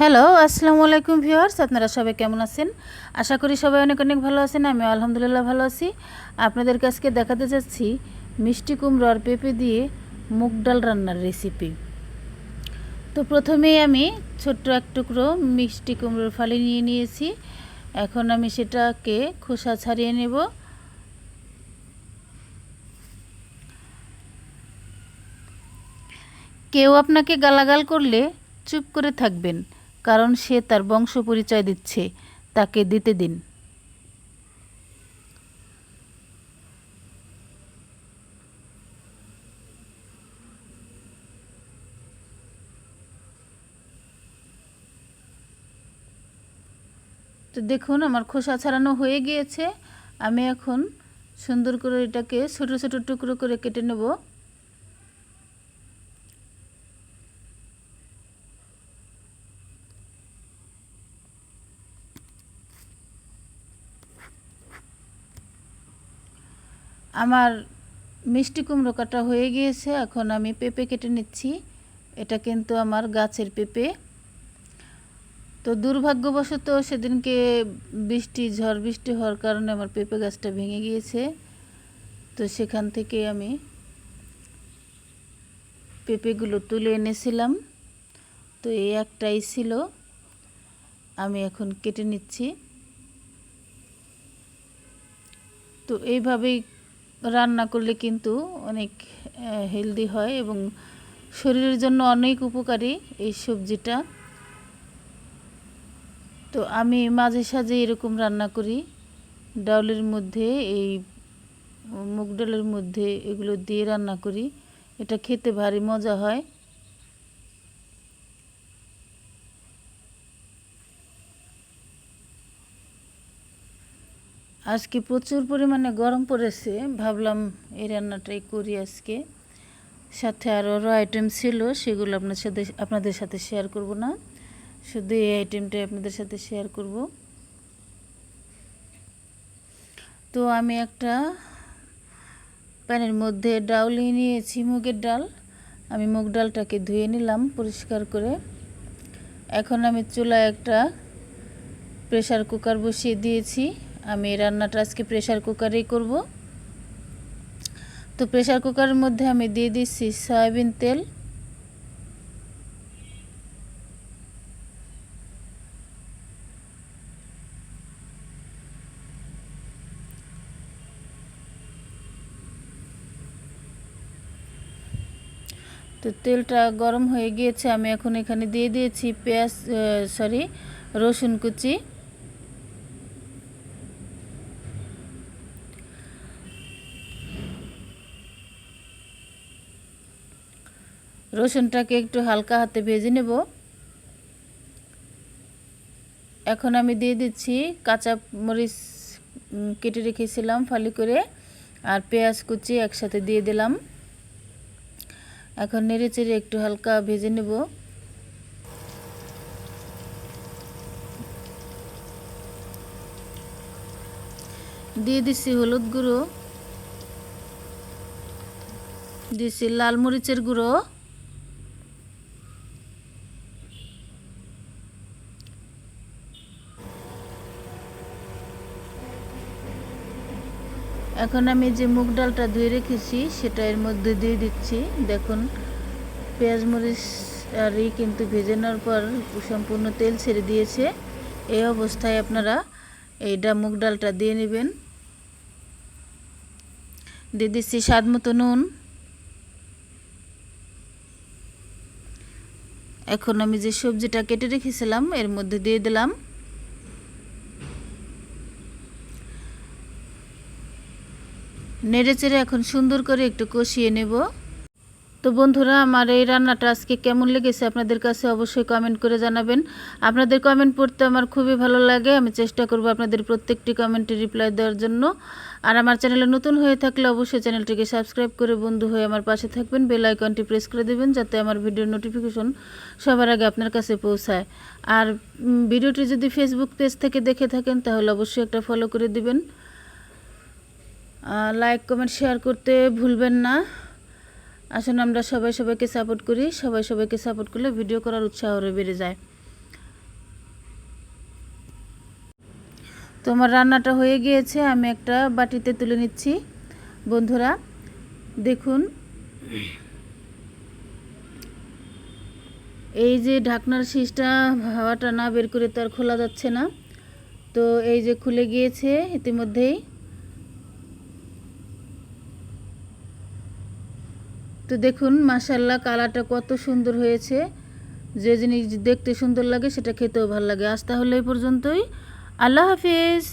Hello আসসালামু আলাইকুম viewers, আপনারা সবাই কেমন আছেন? আশা করি সবাই অনেক অনেক ভালো আছেন আমি আলহামদুলিল্লাহ ভালো আছি। আপনাদের কাছকে দেখাতে যাচ্ছি মিষ্টি কুমড়ো আর পেঁপে দিয়ে মুগ ডাল রান্নার রেসিপি তো প্রথমেই আমি ছোট্ট এক টুকরো মিষ্টি কুমড়োর ফালি নিয়ে নিয়েছি। এখন আমি সেটাকে খোসা ছাড়িয়ে নেব। কেউ আপনাকে গালাগাল করলে চুপ করে থাকবেন। কারণ সে তার বংশ পরিচয় দিচ্ছে, তাকে দিতে দিন। তো দেখুন, আমার খোসা ছাড়ানো হয়ে গিয়েছে। আমি এখন সুন্দর করে এটাকে ছোট ছোট টুকরো করে কেটে নেব। আমার মিষ্টি কুমড়ো কাটা হয়ে গিয়েছে, এখন আমি পেঁপে কেটে নিচ্ছি। এটা কিন্তু আমার গাছের পেঁপে। তো দুর্ভাগ্যবশত সেদিনকে বৃষ্টি, ঝড় বৃষ্টি হওয়ার কারণে আমার পেঁপে গাছটা ভেঙে গিয়েছে। তো সেখান থেকে আমি পেঁপেগুলো তুলে এনেছিলাম। তো এই একটাই ছিল। আমি এখন কেটে নিচ্ছি। তো এইভাবেই রান্না করলে কিন্তু অনেক হেলদি হয় এবং শরীরের জন্য অনেক উপকারী এই সবজিটা। তো আমি মাঝে সাঝে এরকম রান্না করি, ডাউলের মধ্যে এই মুগ ডালের মধ্যে এগুলো দিয়ে রান্না করি। এটা খেতে ভারী মজা হয়। আজকে প্রচুর পরিমাণে গরম পড়েছে। ভাবলাম এই রান্নাটাই করি আজকে। সাথে আরও আরও আইটেম ছিল, সেগুলো আপনার সাথে, আপনাদের সাথে শেয়ার করব না। শুধু এই আইটেমটাই আপনাদের সাথে শেয়ার করব। তো আমি একটা প্যানের মধ্যে ডাউলি নিয়েছি, মুগের ডাল। আমি মুগ ডালটাকে ধুয়ে নিলাম পরিষ্কার করে। এখন আমি চুলায় একটা প্রেশার কুকার বসিয়ে দিয়েছি। আমি রান্নাটা আজকে প্রেশার কুকারেই করব। তো প্রেশার কুকারের মধ্যে আমি দিয়ে দিচ্ছি সয়াবিন তেল। তো তেলটা গরম হয়ে গিয়েছে, আমি এখন এখানে দিয়ে দিয়েছি পেঁয়াজ সরি রসুন কুচি। রসুনটাকে একটু হালকা হাতে ভেজে নেব। এখন আমি দিয়ে দিচ্ছি কাঁচা মরিচ কেটে রেখেছিলাম ফালি করে আর পেঁয়াজ কুচি একসাথে দিয়ে দিলাম। এখন নেড়ে চেড়ে একটু হালকা ভেজে নেব। দিয়ে দিচ্ছি হলুদ গুঁড়ো দিচ্ছি লাল মরিচের গুঁড়ো। এখন আমি যে মুগ ডালটা ধুয়ে রেখেছি, সেটা এর মধ্যে দিয়ে দিচ্ছি। দেখুন, পেঁয়াজ মরিচ আর কিন্তু ভেজে নেওয়ার পর সম্পূর্ণ তেল ছেড়ে দিয়েছে। এই অবস্থায় আপনারা এইটা মুগ ডালটা দিয়ে নেবেন। দিয়ে দিচ্ছি স্বাদ মতো নুন। এখন আমি যে সবজিটা কেটে রেখেছিলাম, এর মধ্যে দিয়ে দিলাম। নেড়ে চেড়ে এখন সুন্দর করে একটু কষিয়ে নেব। তো বন্ধুরা, আমার এই রান্নাটা আজকে কেমন লেগেছে আপনাদের কাছে অবশ্যই কমেন্ট করে জানাবেন। আপনাদের কমেন্ট পড়তে আমার খুবই ভালো লাগে। আমি চেষ্টা করব আপনাদের প্রত্যেকটি কমেন্টে রিপ্লাই দেওয়ার জন্য। আর আমার চ্যানেলে নতুন হয়ে থাকলে অবশ্যই চ্যানেলটিকে সাবস্ক্রাইব করে বন্ধু হয়ে আমার পাশে থাকবেন। বেল আইকনটি প্রেস করে দেবেন যাতে আমার ভিডিওর নোটিফিকেশন সবার আগে আপনার কাছে পৌঁছায়। আর ভিডিওটি যদি ফেসবুক পেজ থেকে দেখে থাকেন, তাহলে অবশ্যই একটা ফলো করে দিবেন। লাইক কমেন্ট শেয়ার করতে ভুলবেন না। আসুন আমরা সবাই সবাইকে সাপোর্ট করি। সবাই সবাইকে সাপোর্ট করলে ভিডিও করার উৎসাহ বেড়ে যায়। তোমার রান্নাটা হয়ে গিয়েছে, আমি একটা বাটিতে তুলে নিচ্ছি। বন্ধুরা, দেখুন। এই যে ঢাকনার শীষটা হাওয়াটা না বের করে তো আর খোলা যাচ্ছে না। তো এই যে খুলে গিয়েছে ইতিমধ্যেই। তো দেখুন মাসাল্লাহ কালারটা কত সুন্দর হয়েছে। যে জিনিস দেখতে সুন্দর লাগে, সেটা খেতেও ভালো লাগে। আজ তাহলে এই পর্যন্তই। আল্লাহ হাফিজ।